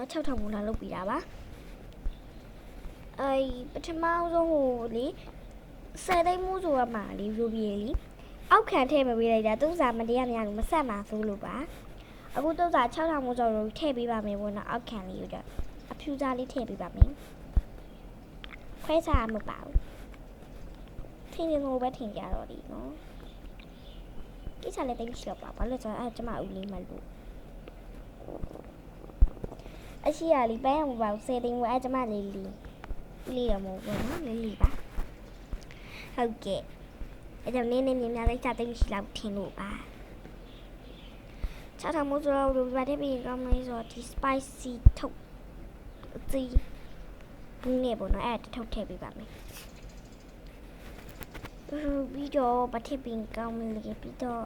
6000မူလာလုပ်ပြီးတာပါအဲပထမဆုံးဟိုလေ10သိန်းမှုဆိုရမှာလေရူဘီလီအောက်ခံထည့်မပေးလိုက်တာသူစားမတရားများလို့မဆက်မှာဆိုလို့ပါအခုသူစား6000မှုဆိုတော့ထည့်ပေးပါမယ်ဘောနော်အောက်ခံလေးကိုတော့အဖြူစားလေးထည့်ပေးပါမယ်ခွဲစားမပါဘူးထင်းရင်ကိုပဲထင်ကြတော့ဒီနော်ကိစ္စလည်းတိတ်ရှိတော့ပါဘာလို့လဲဆိုတော့အဲကျမဦးလေးမလို့ အရှိရလီပန်းရမပါဘူးစေတင်ဝဲအကျမလေးလီလေးရမဟုတ်ဘူးနော်လေးလီပါဟုတ်ကဲ့အဲ့ကြောင့်နင်းနေမြင်များလိုက်ချတိတ်ရှိလောက်ထင်လို့ပါချာထမိုးဆိုတော့ဒီဘာတဲ့ပြီးကောင်းမလေးဆိုတော့ဒီ spicy ထုတ်အသီးဘူးနေပေါ့နော်အဲ့ဒါတစ်ထုတ်ထည့်ပေးပါမယ်ပြီးတော့ဗတ်ထည့်ပြီးကောင်းမလေးပြီးတော့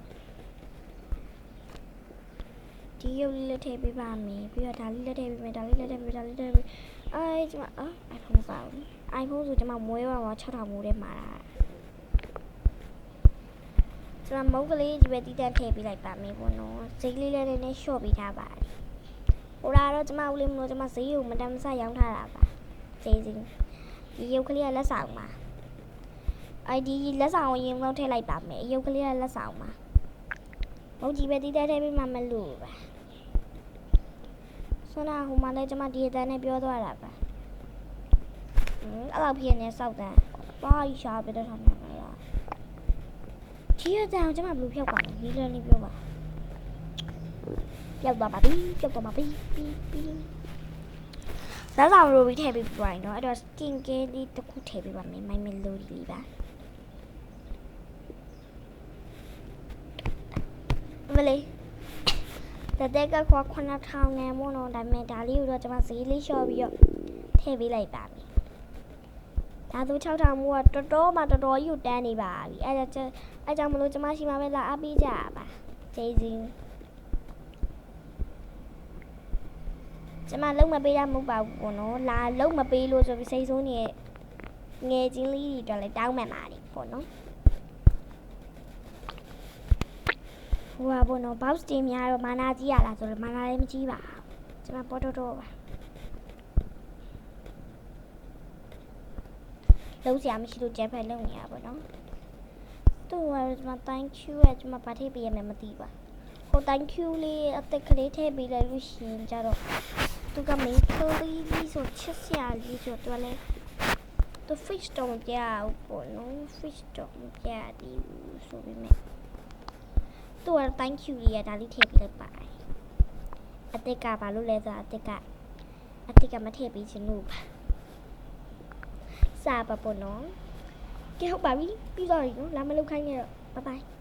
ဒီရုပ်လေးလက်ထည့်ပေးပါမယ်ပြီးတော့ဒါလေးလက်ထည့်ပေးမယ်ဒါလေးလက်ထည့်ပေးဒါလေးလက်ထည့်ပေးအဲကျမအော် iPhone ပါဘူး iPhone ဆိုကျမမွေးပါမှာ6000မိုးတဲ့မှာတာကျမမုတ်ကလေးဒီပဲတီးတန်းထည့်ပေးလိုက်ပါမယ်ပေါ့နော်ဈေးလေးလည်းနည်းနည်းရှော့ပေးထားပါတယ်ဟိုလာတော့ကျမဦးလေးမလို့ကျမဈေးကိုမတမ်းမဆရောင်းထားတာပါဈေးစင်းဒီရုပ်ကလေးကလက်ဆောင်ပါ ID လက်ဆောင်ကိုရင်တော့ထည့်လိုက်ပါမယ်အရုပ်ကလေးကလက်ဆောင်ပါမုတ်ကြီးပဲတီးတန်းထည့်ပေးမှမလို့ပါ ဆွမ်းနာဟိုမှာလည်းကျမဒီအတန်းနဲ့ပြောသွားတာပါဟင်းအဲ့လောက်ဖြစ်နေစောက်တန်းဘာကြီးရှာပြတဲ့ထောင်နေမလားဒီအတန်းကိုကျမဘယ်လိုဖြောက်ပါလဲဒီလိုလေးပြောပါဖြောက်သွားပါပြီဖြောက်သွားပါပြီပြီးပြီးလက်ဆောင်ရိုဘီထည့်ပေးပြရင်တော့အဲ့တော့ skin care လေးတစ်ခုထည့်ပေးပါမယ် my melody လေးပါမလေး တတက်ကခွာ9000နဲ့မို့တော့ဒါပေမဲ့ဒါလေးကိုတော့ကျွန်မဈေးလေးလျှော့ပြီးတော့ထည့်ပေးလိုက်ပါမယ်ဒါဆို6000မို့ကတော်တော်မှတော်တော်ကြီးကိုတန်းနေပါပြီအဲဒါကျအဲကြောင့်မလို့ကျွန်မရှိမှပဲလာအပ်ပေးကြပါဂျေဇင်းကျွန်မလုံးမပေးရမဟုတ်ပါဘူးပေါ့နော်လာလုံးမပေးလို့ဆိုပြီးစိတ်ဆိုးနေငယ်ချင်းလေးတွေတော့လည်းတောင်းမှန်ပါတယ်ပေါ့နော် ဟိုပါဘောနော် box တင်များတော့မာနာကြီးရလားဆိုတော့မာနာလည်းမကြီးပါဘူးကျွန်မပေါ်တော့တော့ပါလုံးစရာမရှိလို့ကျဲဖက်လုံးနေရပါတော့သူ့ကကျွန်မ thank you ရဲ့ကျွန်မဗာထိပ်ပေးရမယ်မသိပါဟို thank you လေးအသက်ကလေးထည့်ပေးလိုက်လို့ရှိရင်ကြတော့သူကမင်းကလေးကြီးဆိုချစ်စရာကြီးဆိုတော့လည်းသူ fish တော့မပြဘူးပေါ့နော် fish တော့မပြသေးဘူးဆိုပေမဲ့ သူက thank you လေးရဒါလေးထည့်ပေးလိုက်ပါတယ်အတက်ကဘာလို့လဲဆိုတော့အတက်ကအတက်ကမထည့်ပေးချင်လို့ပါစာပါပေါ့နော်ကဲဟုတ်ပါပြီပြီးတော့ပြီနော်လာမလုပ်ခိုင်းရတော့ bye bye